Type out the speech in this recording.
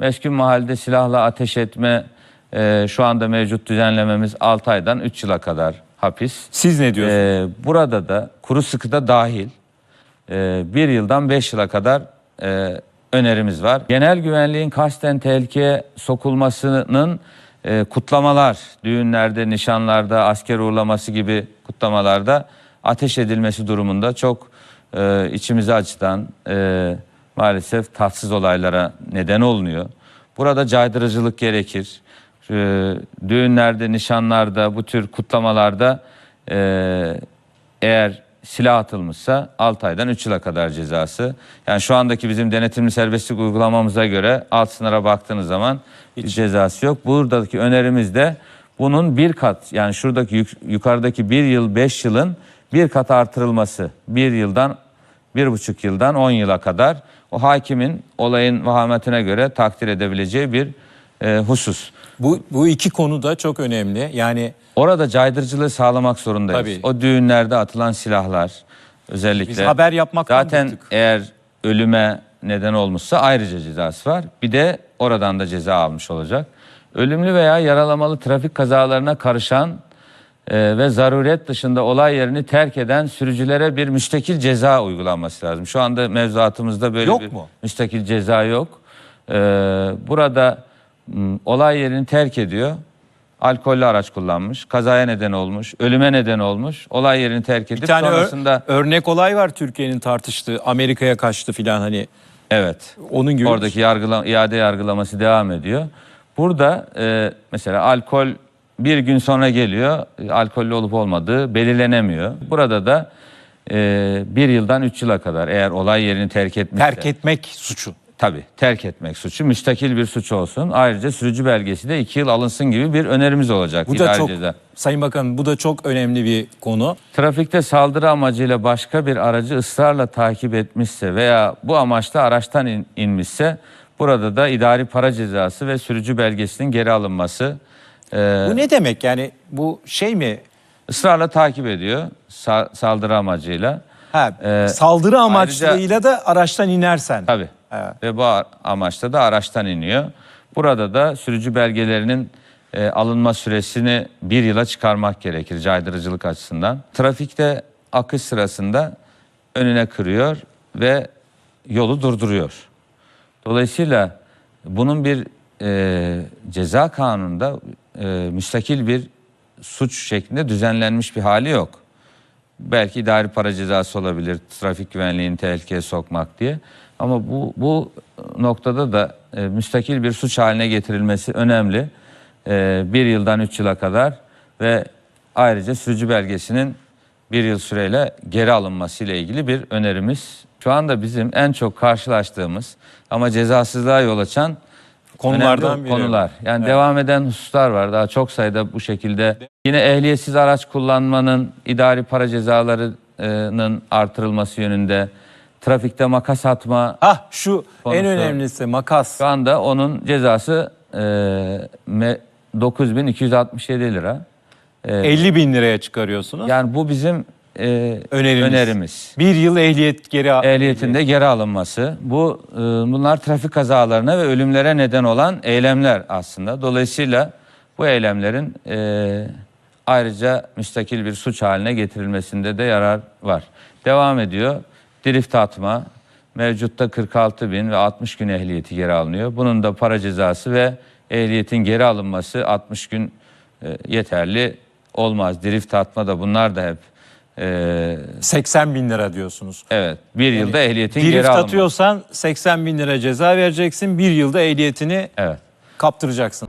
Meskun mahallede silahla ateş etme e, şu anda mevcut düzenlememiz 6 aydan 3 yıla kadar hapis. Siz ne diyorsunuz? Ee, burada da kuru sıkı da dahil e, bir yıldan beş yıla kadar e, önerimiz var. Genel güvenliğin kasten tehlikeye sokulmasının e, kutlamalar, düğünlerde, nişanlarda, asker uğurlaması gibi kutlamalarda ateş edilmesi durumunda çok e, içimizi acıtan e, maalesef tatsız olaylara neden olunuyor. Burada caydırıcılık gerekir. E, düğünlerde, nişanlarda, bu tür kutlamalarda e, eğer silah atılmışsa 6 aydan 3 yıla kadar cezası. Yani şu andaki bizim denetimli serbestlik uygulamamıza göre alt sınıra baktığınız zaman bir cezası yok. Buradaki önerimiz de bunun bir kat yani şuradaki yuk- yukarıdaki bir yıl 5 yılın bir kat artırılması. Bir yıldan bir buçuk yıldan 10 yıla kadar o hakimin olayın vahametine göre takdir edebileceği bir e, husus. Bu, bu iki konu da çok önemli. Yani Orada caydırıcılığı sağlamak zorundayız. Tabii. O düğünlerde atılan silahlar özellikle. Biz haber yapmaktan Zaten bıktık. eğer ölüme neden olmuşsa ayrıca cezası var. Bir de oradan da ceza almış olacak. Ölümlü veya yaralamalı trafik kazalarına karışan e, ve zaruret dışında olay yerini terk eden sürücülere bir müstakil ceza uygulanması lazım. Şu anda mevzuatımızda böyle Yok bir mu? müstakil ceza yok. Ee, burada m, olay yerini terk ediyor. Alkollü araç kullanmış, kazaya neden olmuş, ölüme neden olmuş. Olay yerini terk edip bir tane ör- sonrasında örnek olay var Türkiye'nin tartıştığı. Amerika'ya kaçtı filan hani evet. onun gibi. Oradaki yargıla, iade yargılaması devam ediyor. Burada e, mesela alkol bir gün sonra geliyor. Alkollü olup olmadığı belirlenemiyor. Burada da e, bir yıldan üç yıla kadar eğer olay yerini terk etmişse. terk etmek suçu. Tabii terk etmek suçu müstakil bir suç olsun. Ayrıca sürücü belgesi de iki yıl alınsın gibi bir önerimiz olacak. Bu da çok ceza. Sayın Bakanım bu da çok önemli bir konu. Trafikte saldırı amacıyla başka bir aracı ısrarla takip etmişse veya bu amaçla araçtan in- inmişse burada da idari para cezası ve sürücü belgesinin geri alınması e, Bu ne demek yani bu şey mi? ısrarla takip ediyor sa- saldırı amacıyla. Ha, Ee, saldırı amaçlıyla da araçtan inersen. Tabii. Evet. Ve bu a- amaçla da araçtan iniyor. Burada da sürücü belgelerinin e, alınma süresini bir yıla çıkarmak gerekir caydırıcılık açısından. Trafikte akış sırasında önüne kırıyor ve yolu durduruyor. Dolayısıyla bunun bir e, ceza kanununda e, müstakil bir suç şeklinde düzenlenmiş bir hali yok. Belki idari para cezası olabilir, trafik güvenliğini tehlikeye sokmak diye. Ama bu bu noktada da e, müstakil bir suç haline getirilmesi önemli. E, bir yıldan üç yıla kadar ve ayrıca sürücü belgesinin bir yıl süreyle geri alınması ile ilgili bir önerimiz. Şu anda bizim en çok karşılaştığımız ama cezasızlığa yol açan Konulardan önemli biri. konular. Yani Evet. devam eden hususlar var. Daha çok sayıda bu şekilde. Yine ehliyetsiz araç kullanmanın idari para cezalarının artırılması yönünde. Trafikte makas atma. Hah şu en Konusu. önemlisi makas. Şu anda onun cezası e, me- 9267 lira. E, 50 bin liraya çıkarıyorsunuz. yani bu bizim e, Öneriniz. önerimiz. Bir yıl ehliyet geri Ehliyetinde geri alınması. Bu e, bunlar trafik kazalarına ve ölümlere neden olan eylemler aslında. Dolayısıyla bu eylemlerin e, ayrıca müstakil bir suç haline getirilmesinde de yarar var. Devam ediyor. Drift atma. Mevcutta 46 bin ve 60 gün ehliyeti geri alınıyor. Bunun da para cezası ve ehliyetin geri alınması 60 gün e, yeterli olmaz. Drift atma da bunlar da hep 80 bin lira diyorsunuz. Evet. Bir yılda ehliyetin Drift geri alınması. atıyorsan 80 bin lira ceza vereceksin. Bir yılda ehliyetini Evet. kaptıracaksın.